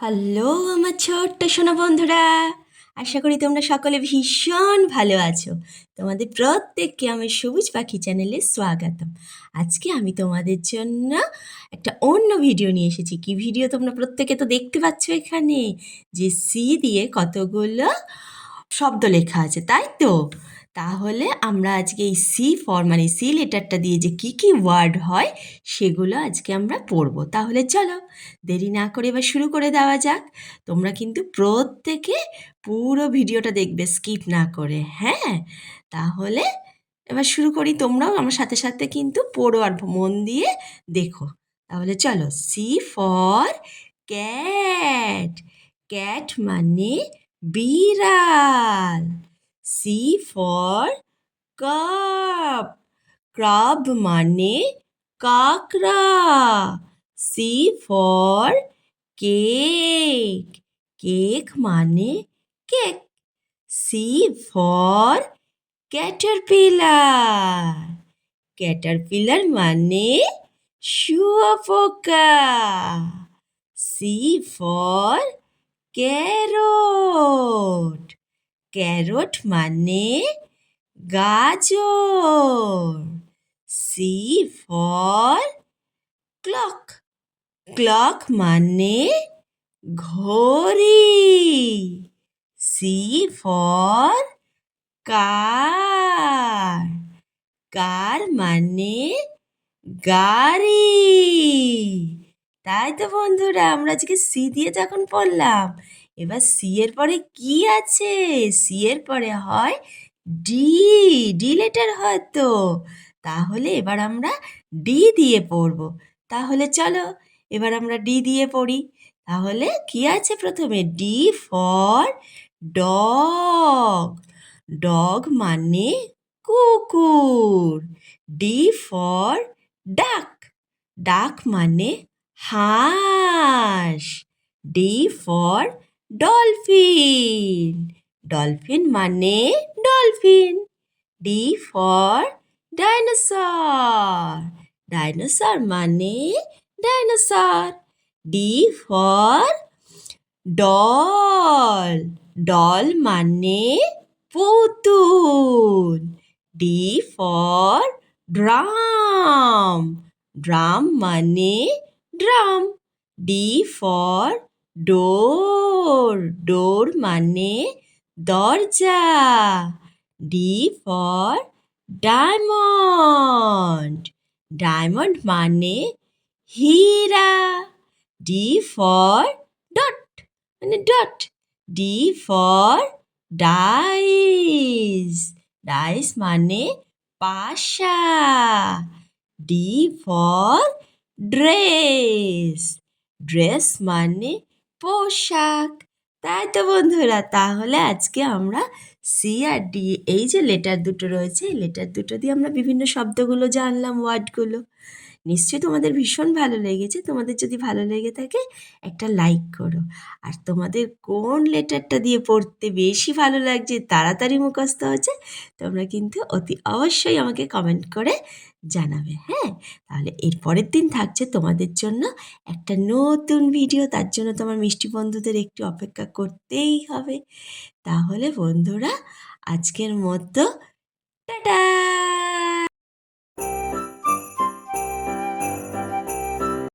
Hello, আমার ছোট্ট সোনা বন্ধুরা। আশা করি তোমরা সকলে ভীষণ ভালো আছো। তোমাদের প্রত্যেককে আমি সবুজ পাখি চ্যানেলে স্বাগতম। আজকে আমি তোমাদের জন্য একটা অন্য ভিডিও নিয়ে এসেছি। কি ভিডিও তোমরা প্রত্যেকে তো দেখতে পাচ্ছ এখানে? যে সি দিয়ে কতগুলো শব্দ লেখা আছে, তাই তো? তাহলে আমরা আজকে এই সি ফর মানে সি লেটারটা দিয়ে যে কি কি ওয়ার্ড হয়, সেগুলো আজকে আমরা পড়ব। তাহলে চলো, দেরি না করে এবার শুরু করে দেওয়া যাক। তোমরা কিন্তু প্রত্যেকে পুরো ভিডিওটা দেখবে স্কিপ না করে হ্যাঁ? তাহলে এবার শুরু করি তোমরাও, আমার সাথে সাথে কিন্তু পড়ো আর মন দিয়ে দেখো। তাহলে চলো সি ফর ক্যাট ক্যাট মানে বিড়াল। সি ফর কাপ ক্রাব মানে কাকড়া সি ফর কেক কেক মানে cake C for caterpillar caterpillar মানে শুয়োপোকা সি ফর ক্যারট ক্যারট মানে গাজর। সি ফর ক্লক ক্লক মানে ঘড়ি। সি ফর কার কার মানে গাড়ি। তাই তো বন্ধুরা, আমরা আজকে সি দিয়ে যখন পড়লাম এবার সি এর পরে কি আছে? সি এর পরে হয় ডি ডি লেটার হয় তো তাহলে এবার আমরা ডি দিয়ে পড়ব। তাহলে চলো, এবার আমরা ডি দিয়ে পড়ি। তাহলে কি আছে প্রথমে? ডি ফর ডগ ডগ মানে কুকুর। ডি ফর ডাক ডাক মানে হাঁস। D for dolphin. ডলফিন মানে dolphin. D for dinosaur dinosaur মানে dinosaur D for doll doll মানে পুতুল। ডি ফর ড্রাম ড্রাম মানে drum D for door door মানে দরজা। ডি ফর ডায়মন্ড ডায়মন্ড মানে হীরা। ডি ফর ডট মানে dot D for dice dice মানে পাশা। ডি ফর ড্রেস ড্রেস মানে পোশাক। তাই তো বন্ধুরা, তাহলে আজকে আমরা সি আর ডি এই যে লেটার দুটো রয়েছে, এই লেটার দুটো দিয়ে আমরা বিভিন্ন শব্দগুলো জানলাম ওয়ার্ডগুলো নিশ্চয়ই তোমাদের ভীষণ ভালো লেগেছে। তোমাদের যদি ভালো লেগে থাকে, একটা লাইক করো। আর তোমাদের কোন লেটারটা দিয়ে পড়তে বেশি ভালো লাগছে, তাড়াতাড়ি মুখস্থ হচ্ছে, তোমরা কিন্তু অতি অবশ্যই আমাকে কমেন্ট করে জানাবে হ্যাঁ? তাহলে এর পরের দিন থাকছে তোমাদের জন্য একটা নতুন ভিডিও তার জন্য তোমার মিষ্টি বন্ধুদের একটু অপেক্ষা করতেই হবে। তাহলে বন্ধুরা, আজকের মতো, টাটা!